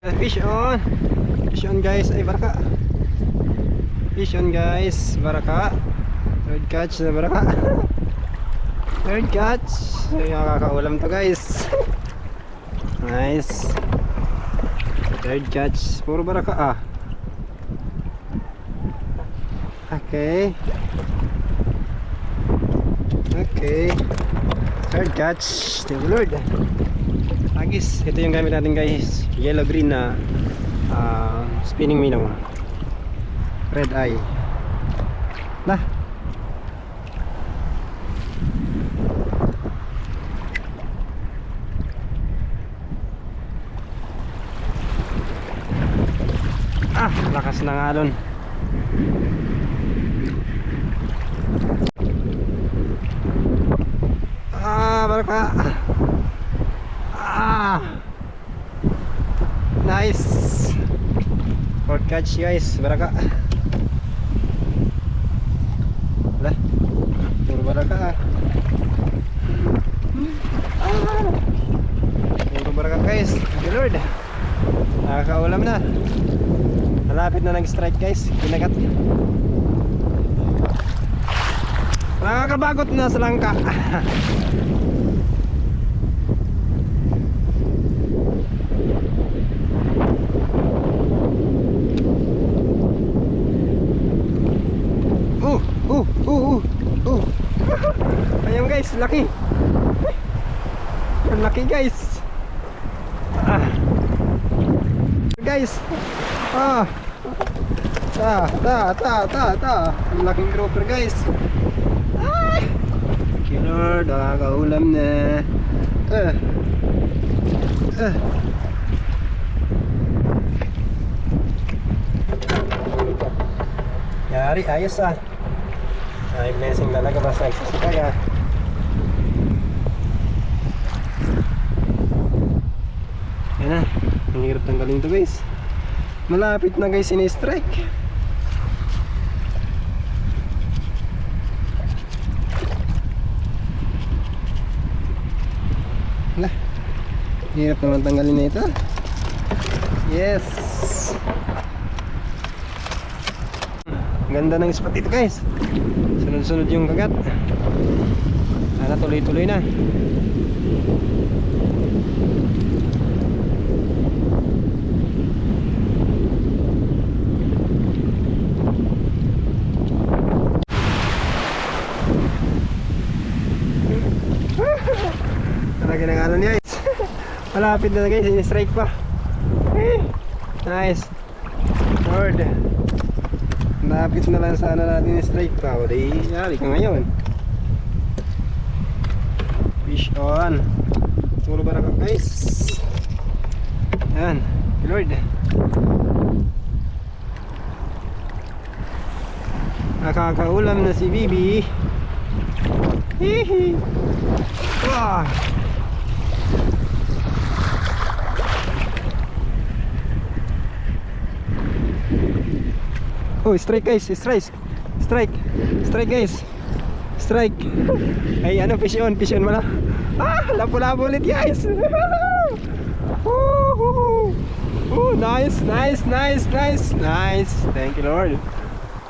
Fish on. Fish on guys. Ay, baraka. Fish on guys. Baraka. Third catch na baraka. Third catch. Ay, nakakaulam to guys. Nice. Third catch. Puro baraka ah. Okay. Okay. Third catch. Thank you Lord. Agis, ito yung gamit natin guys. Yellow green na ah, spinning minnow. Red eye. Na. Ah, lakas ng alon. Ah, baraka. Ah! Nice! Catch guys, baraka. Wala. Puro baraka ah. Puro baraka guys. Good Lord. Nakakaulam na. Malapit na nag-strike guys. Kinagat. Nakakabagot na sa langka. Oh, oh, oh, oh, oh. Ayun guys, laki. Ang laki guys. Ah. Guys. Ah. Ta, ta, ta, ta, ta. Ang laking grouper guys. Ay. Lord, nakakaulam na. Ah. Ah. Yari, ayos ah. Ay, blessing talaga basta nagsasikay ah. Yan na. Ang hirap tanggalin to guys. Malapit na guys ini-strike. Wala. Hirap naman tanggalin na ito. Yes. Ganda ng spot dito guys. Sunod-sunod yung kagat. Sana tuloy-tuloy na. Talaga ng ano niya guys. Malapit na guys, ini-strike pa. Eh, Nice. Lord. Napit na lang sana natin yung strike pa. O di, yari ka ngayon. Fish on. Puro ba ka guys? Yan. Lord. Nakakaulam na si Bibi. Hihi. Wah. Oh, strike guys, strike. Strike. Strike guys. Strike. Ay, ano, fish on, fish on mala. Ah, labo-labo ulit guys. Oh, nice, nice, nice, nice, nice. Thank you, Lord.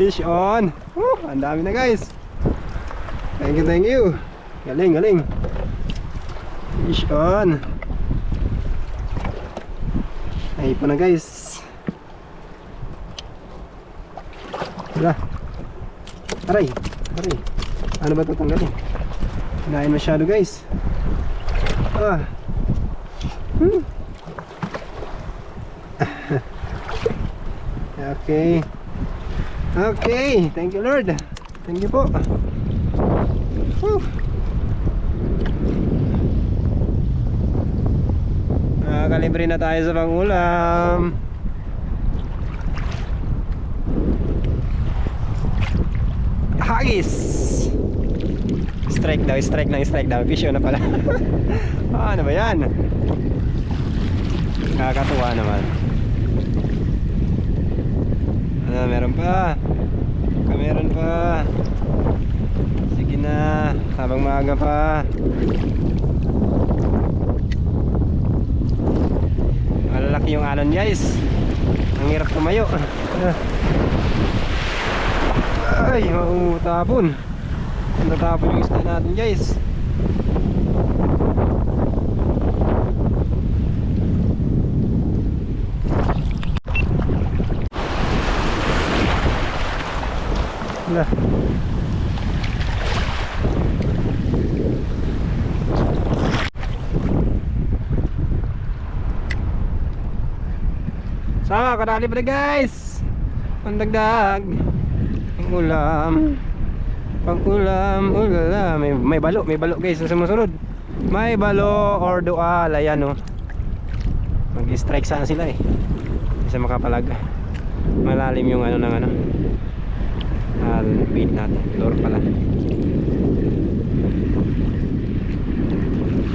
Fish on. Oh, ang dami na guys. Thank you, thank you. Galing, galing. Fish on. Ay po na guys. Wala. Aray. Aray. Ano ba ito tanggalin? Hinain masyado guys. Ah. Hmm. okay. Okay. Thank you Lord. Thank you po. Whew. Nakakalibre na tayo sa pangulam. Hagis! Strike daw, strike lang, strike daw. Fish na pala. ah, ano ba yan? Nakakatuwa naman. Ano, meron pa. Meron pa. Sige na, habang maaga pa. Malalaki yung alon guys. Ang hirap tumayo. Ay, mautapon. Natapon yung isda natin guys. Wala. Sama, kadali pa guys. Pandagdag. Ang ulam. Pang ulam, ulala. May, may balo, may balo guys sa sumusunod. May balo or dual. Ayan oh. Mag-strike saan sila eh. Isa makapalag. Malalim yung ano ng ano. Al bait natin. Lure pala.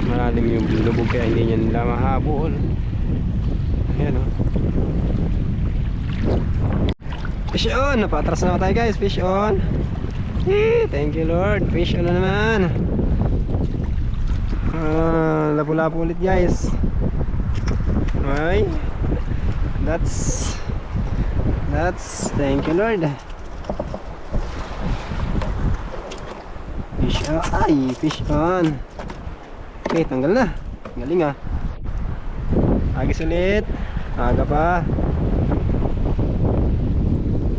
Malalim yung lubog kaya hindi niya nila mahabol. Ayan oh. Fish on! Napatras na tayo guys. Fish on. Thank you Lord. Fish na naman. Ah, lapu-lapu ulit guys. Okay. That's That's thank you Lord. Fish on. Ay, fish on. Okay, tanggal na. Galing ah. Agis ulit. Aga pa.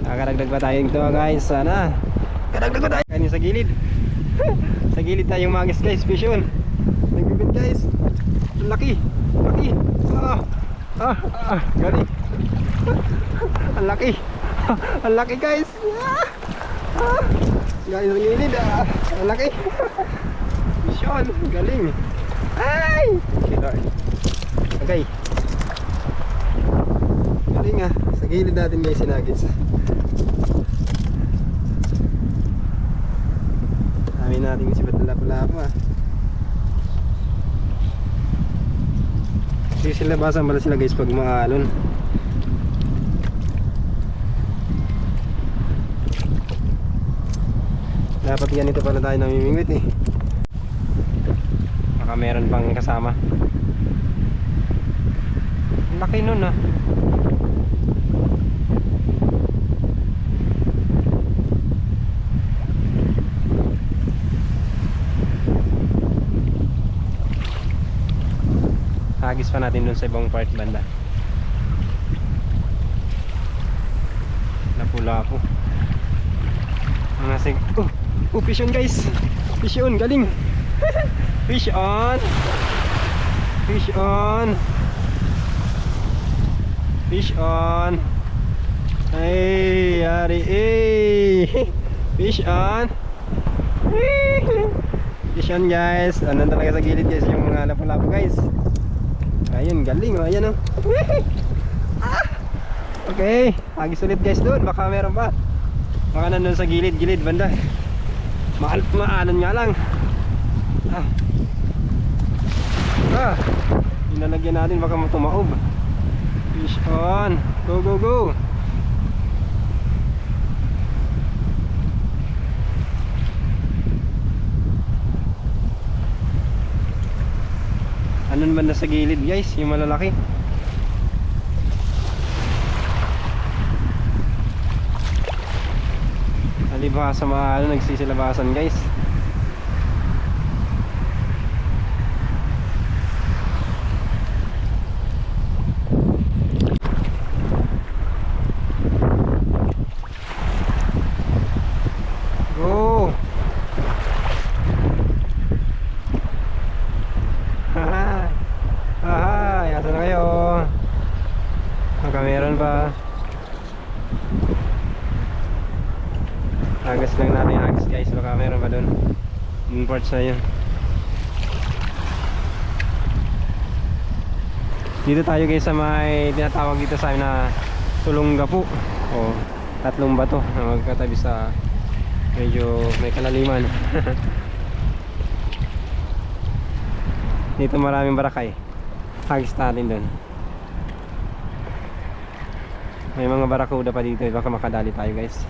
Kakaragdag pa tayo ito guys. Sana. Karagdag pa tayo. Kanin sa gilid. sa gilid tayong magis guys. Fish on. Nagbibit guys. Laki. Laki. Ah. Ah. ah. Galing. Ang laki. Ang laki guys. Ah. Ah. Galing sa gilid. Ah. Ang laki. Fish on. Galing. Ay. Okay. Galing ah. Sa gilid natin guys sinagits. Natin si Ba't lapo-lapo ah. Kasi sila basan pala sila guys pag maalon. Dapat ganito pala tayo namimingwit eh. Baka meron pang kasama. Laki nun ah. Pa natin dun sa ibang part banda. Napula po. Mga sig... Oh! Oh! Fish on guys! Fish on! Galing! Fish on! Fish on! Fish on! Ay! Yari! Eh! Fish on! Fish on guys! Ano talaga sa gilid guys yung mga lapu-lapu guys. Ayun, galing oh. Ayan oh. Ah! Okay, agis ulit guys doon. Baka meron pa. Baka nandun sa gilid-gilid banda. Maal maanon nga lang. Ah. Ah. Inalagyan natin baka matumaob. Fish on. Go go go. Ano naman na sa gilid guys, yung malalaki. Alibasa maalo nagsisilabasan guys. Go! Haha! Haha! Yasa na kayo! Baka meron pa. Agas lang natin yung agas guys. Baka meron pa dun. Yung parts na yun. Dito tayo guys sa may tinatawag dito sa amin na Tulungga po. O tatlong bato na magkatabi sa medyo may kalaliman. Dito maraming barakay. Hagis natin doon. May mga barakuda pa dito, baka makadali tayo guys.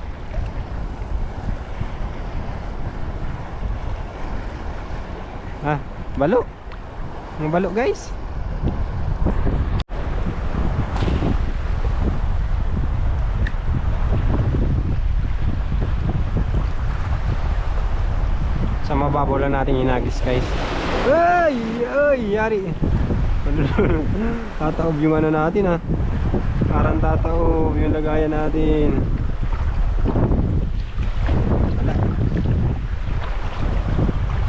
balo. Ang balo guys. Sa mababaw natin inagis guys. Ay ay yari. Tataob yung ano natin ha parang tataob yung lagayan natin.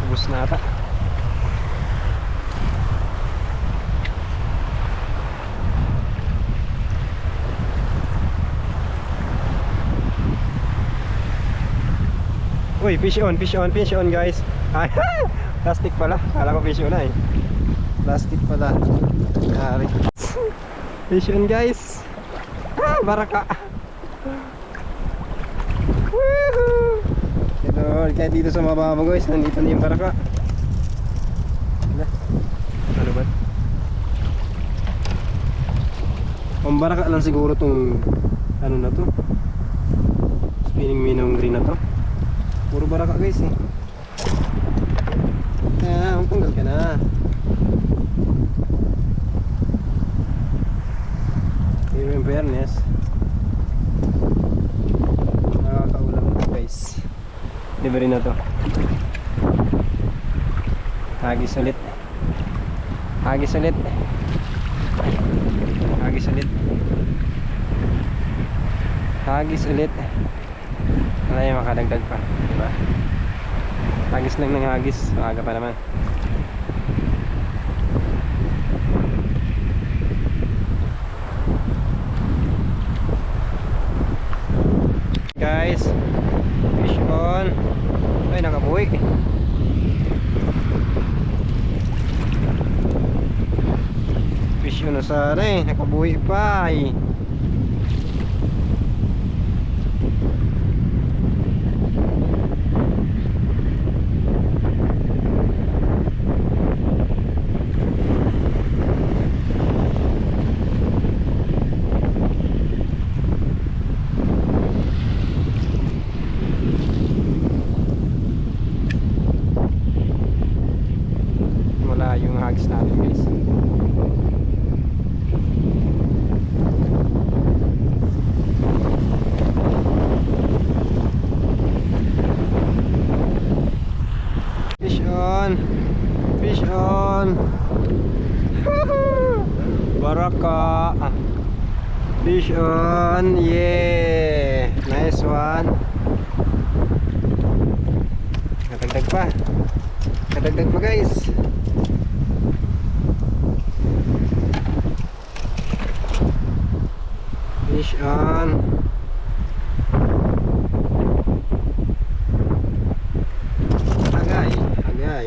Ubus na ata. Uy, fish on, fish on, fish on guys. Plastic pala. Kala ko fish on na eh. Plastic pala. Yari. fish on guys. Ah, baraka. Woohoo! Ito, kahit dito sa mababa guys, nandito na yung baraka. Ano ba? Pambaraka lang siguro tong ano na to. Spinning minong green na to. Puro baraka guys eh. Ah, tanggal ka na. Pero in fairness, nakakaulam na guys. Libre na to. Hagis ulit. Hagis ulit. Hagis ulit. Hagis ulit. Wala yung makadagdag pa, di ba? Hagis lang ng hagis, maaga pa naman. Guys, fish on. Ay, nakabuhi. Fish on na sana eh, nakabuhi pa eh. Wala yung hagis natin guys. Fish on. Fish on. Baraka. Fish on. Yeah. Nice one. Kadagdag pa. Kadagdag pa guys Fish on. Agay, agay.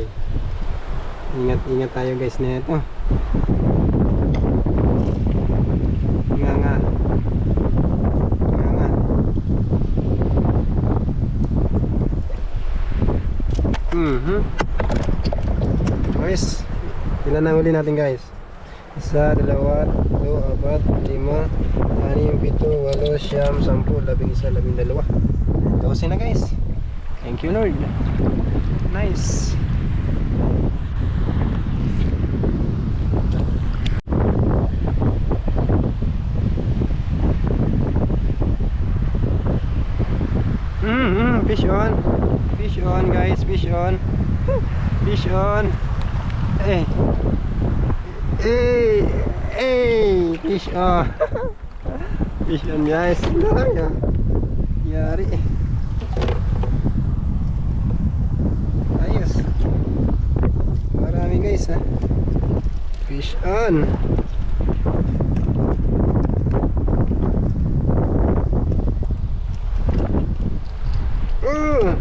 Ingat, ingat tayo guys na. Nga nga. Nga nga. Mhm. Guys, ilan huli natin guys? Isa, dalawa, tatlo, apat, lima, anim, pito, walo, siyam, sampu, labing isa, labing dalawa. Dose na guys. Thank you Lord. Nice. Mm, mm, fish on. Fish on guys, fish on. Fish on. Eh. Hey, hey, fish on. fish on guys. Lari ah. Yari. Ayos. Marami guys ha. Fish on. Mm.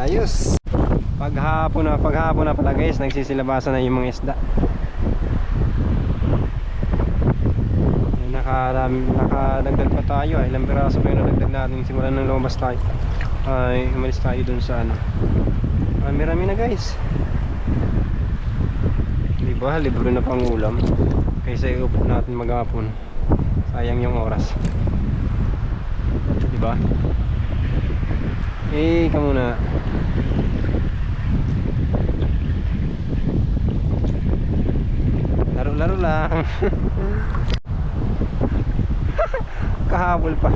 Ayos. Paghapon na, paghapon na pala guys, nagsisilabasan na yung mga isda. Nakarami, nakadagdag pa tayo. ah. Ilang piraso pa yung nadagdag natin simulan ng lumabas tayo. Ay, umalis tayo dun sa ano. Marami-rami na guys. Di ba? Libre na pang ulam. Kaysa iupo natin maghapon. Sayang yung oras. Di ba? Eh, ka muna. Laro-laro lang. Kahabol pa.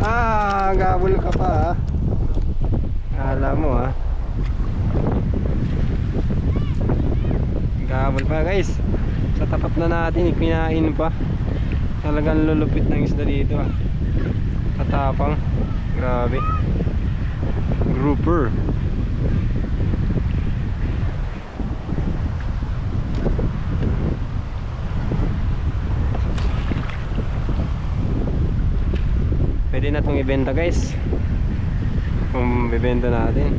Ah, gabol ka pa. ah. Kala mo ha. Gabol pa guys. Sa tapat na natin, ikinain pa. Talagang lulupit ng isda dito ah. Katapang. Grabe. Grouper. Pwede na itong ibenta guys. Kung bibenta natin.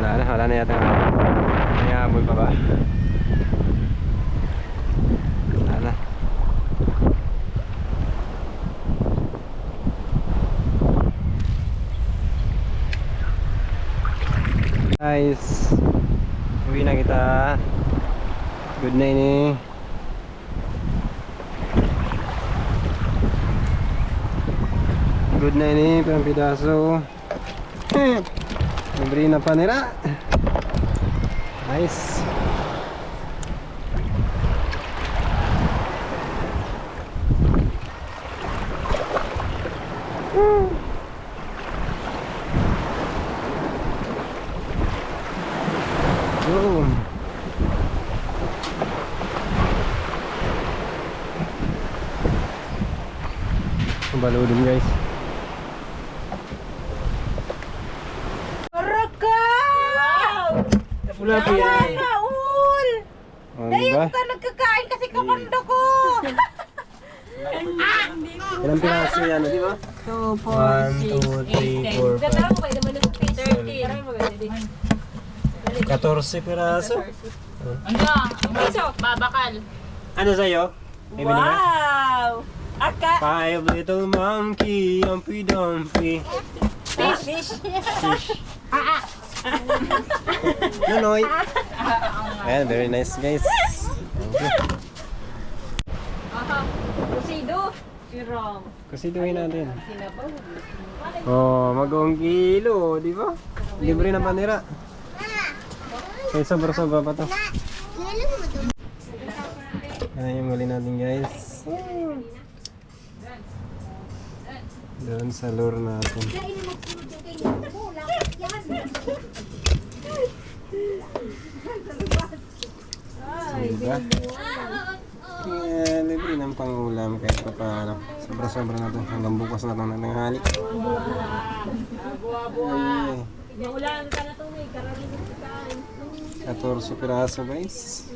Wala na, wala na yata. May habol pa ba? Wala na. Guys, uwi na kita. Good night eh. Good night eh, parang pidaso. Libre na panira. Nice. Boom. Baludin guys. Raka! Wala pa yan. Raul! Ano Dahil ba? ka nagkakain kasi kabando ko! Ilang piraso yan, di ba? 2, 1, 2, 3, 4, 5. Ganda mo kayo naman ng 30. Aray mo ganda 14 piraso. Ano? Ang babakal. Ano sa'yo? Binigay? Wow! Aka! Five little monkey, Humpy Dumpy. Fish! Nonoy. Ayan, very nice guys. Thank you. Aha! Pusido! Si Ram. Kusiduhin natin. Oh, mag-ong kilo, di ba? Libre na panira. Okay, sobra-sobra pa to. Yan yung muli natin guys. Doon sa lure natin. Diba? Yeah, libre ng pangulam kahit pa paano. Sobra-sobra na to. Hanggang bukas na to na nanghali. Ay, Ulan ka na ito may karami 14 piraso guys.